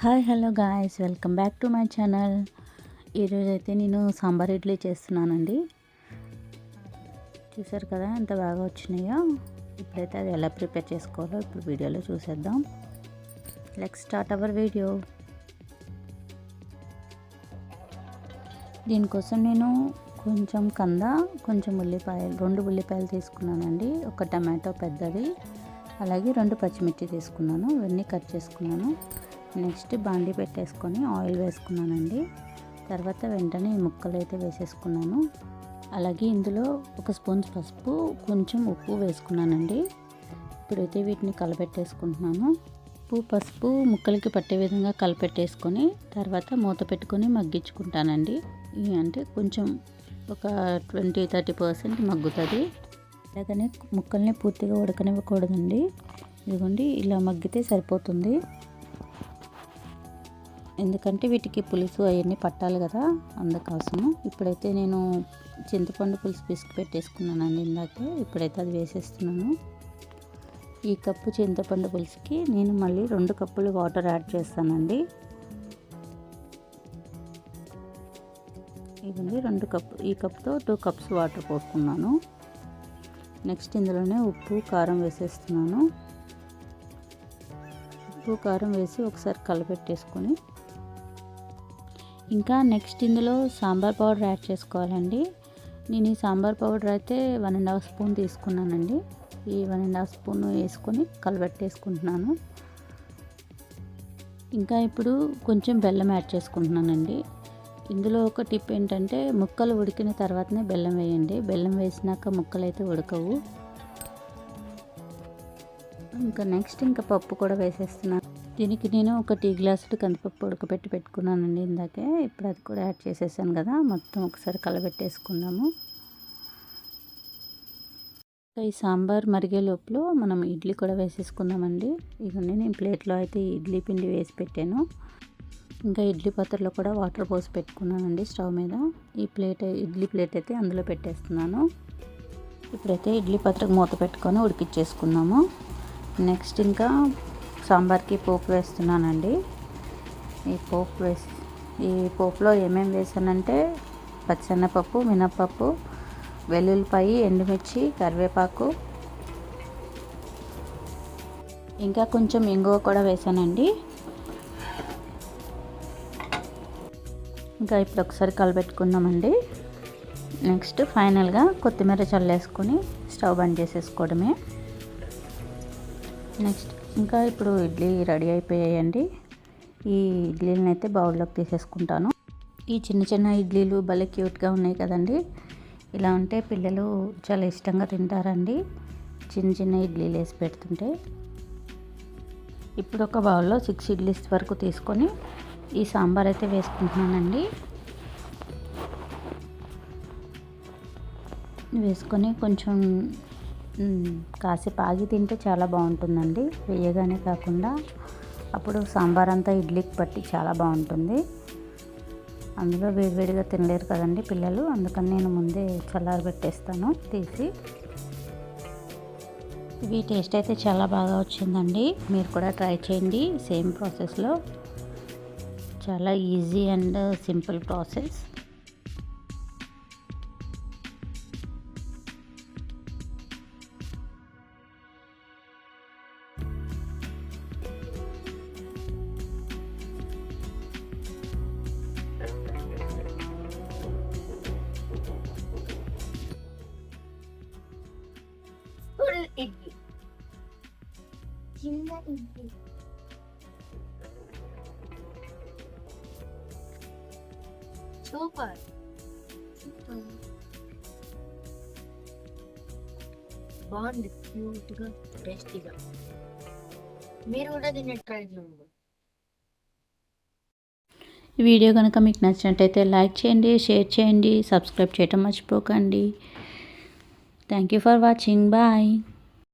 Hi hello guys. Welcome back to my channel. ఈరోజైతే అయితే నేను సాంబార్ ఇడ్లీ చేస్తున్నానండి. చూసారు కదా ఎంత బాగా వచ్చినాయో. ఇప్పుడైతే అది ఎలా ప్రిపేర్ చేసుకోవాలో ఇప్పుడు వీడియోలో చూసేద్దాం. లెక్ స్టార్ట్ అవర్ వీడియో. దీనికోసం నేను కొంచెం కంద కొంచెం ఉల్లిపాయలు రెండు ఉల్లిపాయలు తీసుకున్నానండి. ఒక టమాటో పెద్దది అలాగే రెండు పచ్చిమిర్చి తీసుకున్నాను. ఇవన్నీ కట్ చేసుకున్నాను. నెక్స్ట్ బాండి పెట్టేసుకొని ఆయిల్ వేసుకున్నానండి. తర్వాత వెంటనే ఈ ముక్కలు అయితే వేసేసుకున్నాను. అలాగే ఇందులో ఒక స్పూన్ పసుపు కొంచెం ఉప్పు వేసుకున్నానండి. ఇప్పుడైతే వీటిని కలపెట్టేసుకుంటున్నాను. ఉప్పు పసుపు ముక్కలకి పట్టే విధంగా కలపెట్టేసుకొని తర్వాత మూత పెట్టుకొని మగ్గించుకుంటానండి. అంటే కొంచెం ఒక ట్వంటీ థర్టీ పర్సెంట్ మగ్గుతుంది. అలాగనే ముక్కల్ని పూర్తిగా ఉడకనివ్వకూడదండి. ఇదిగోండి ఇలా మగ్గితే సరిపోతుంది. ఎందుకంటే వీటికి పులుసు అవన్నీ పట్టాలి కదా అందుకోసము. ఇప్పుడైతే నేను చింతపండు పులుసు పిసికి పెట్టేసుకున్నానండి ఇందాకే. ఇప్పుడైతే అది వేసేస్తున్నాను. ఈ కప్పు చింతపండు పులుసుకి నేను మళ్ళీ రెండు కప్పులు వాటర్ యాడ్ చేస్తానండి. ఇదండి రెండు కప్పు ఈ కప్తో టూ కప్స్ వాటర్ పోసుకున్నాను. నెక్స్ట్ ఇందులోనే ఉప్పు కారం వేసేస్తున్నాను. ఉప్పు కారం వేసి ఒకసారి కలపెట్టేసుకొని ఇంకా నెక్స్ట్ ఇందులో సాంబార్ పౌడర్ యాడ్ చేసుకోవాలండి. నేను ఈ సాంబార్ పౌడర్ అయితే వన్ అండ్ హాఫ్ స్పూన్ తీసుకున్నానండి. ఈ వన్ అండ్ హాఫ్ స్పూన్ వేసుకొని కలబెట్టేసుకుంటున్నాను. ఇంకా ఇప్పుడు కొంచెం బెల్లం యాడ్ చేసుకుంటున్నానండి. ఇందులో ఒక టిప్ ఏంటంటే ముక్కలు ఉడికిన తర్వాతనే బెల్లం వేయండి. బెల్లం వేసినాక ముక్కలు అయితే ఉడకవు. ఇంకా నెక్స్ట్ ఇంకా పప్పు కూడా వేసేస్తున్నాను. దీనికి నేను ఒక టీ గ్లాసుడు కందిపప్పు ఉడకబెట్టి పెట్టుకున్నానండి ఇందాకే. ఇప్పుడు అది కూడా యాడ్ చేసేసాను కదా. మొత్తం ఒకసారి కలబెట్టేసుకున్నాము ఈ సాంబార్ మరిగే లోపల మనం ఇడ్లీ కూడా వేసేసుకుందామండి. ఇవన్నీ నేను ప్లేట్లో అయితే ఇడ్లీ పిండి వేసి పెట్టాను. ఇంకా ఇడ్లీ పాత్రలో కూడా వాటర్ పోసి పెట్టుకున్నానండి స్టవ్ మీద. ఈ ప్లేట్ ఇడ్లీ ప్లేట్ అయితే అందులో పెట్టేస్తున్నాను. ఇప్పుడైతే ఇడ్లీ పాత్రకు మూత పెట్టుకొని ఉడికిచ్చేసుకున్నాము నెక్స్ట్ ఇంకా సాంబార్కి పోపు వేస్తున్నానండి. ఈ పోపు వేసి ఈ పోపులో ఏమేమి వేసానంటే పచ్చెనపప్పు మినప్పప్పు వెల్లుల్లిపాయి ఎండుమిర్చి కరివేపాకు. ఇంకా కొంచెం ఇంగువ కూడా వేసానండి. ఇంకా ఇప్పుడు ఒకసారి కలబెట్టుకుందామండి. నెక్స్ట్ ఫైనల్గా కొత్తిమీర చల్లేసుకొని స్టవ్ బంద్ చేసేసుకోవడమే. నెక్స్ట్ ఇంకా ఇప్పుడు ఇడ్లీ రెడీ అయిపోయాయండి. ఈ ఇడ్లీలను అయితే బౌల్లోకి తీసేసుకుంటాను. ఈ చిన్న చిన్న ఇడ్లీలు భలే క్యూట్గా ఉన్నాయి కదండి. ఇలా ఉంటే పిల్లలు చాలా ఇష్టంగా తింటారండి. చిన్న చిన్న ఇడ్లీలు వేసి పెడుతుంటే. ఇప్పుడు ఒక బౌల్లో సిక్స్ ఇడ్లీస్ వరకు తీసుకొని ఈ సాంబార్ అయితే వేసుకుంటున్నానండి. వేసుకొని కొంచెం కాసేపు ఆగి తింటే చాలా బాగుంటుందండి. వేయగానే కాకుండా అప్పుడు సాంబార్ అంతా ఇడ్లీకి పట్టి చాలా బాగుంటుంది. అందులో వేడివేడిగా తినలేరు కదండి పిల్లలు అందుకని నేను ముందే చల్లారబెట్టేస్తాను తీసి. ఇవి టేస్ట్ అయితే చాలా బాగా వచ్చిందండి. మీరు కూడా ట్రై చేయండి సేమ్ ప్రాసెస్లో. చాలా easy and simple process. Idli చిన్న ఇడ్లీ సూపర్ బాగుంది క్యూట్గా టేస్టీగా మీరు కూడా దీన్ని ట్రై చేయండి ఈ వీడియో కనుక మీకు నచ్చినట్టయితే లైక్ చేయండి షేర్ చేయండి సబ్స్క్రైబ్ చేయటం మర్చిపోకండి. Thank you for watching bye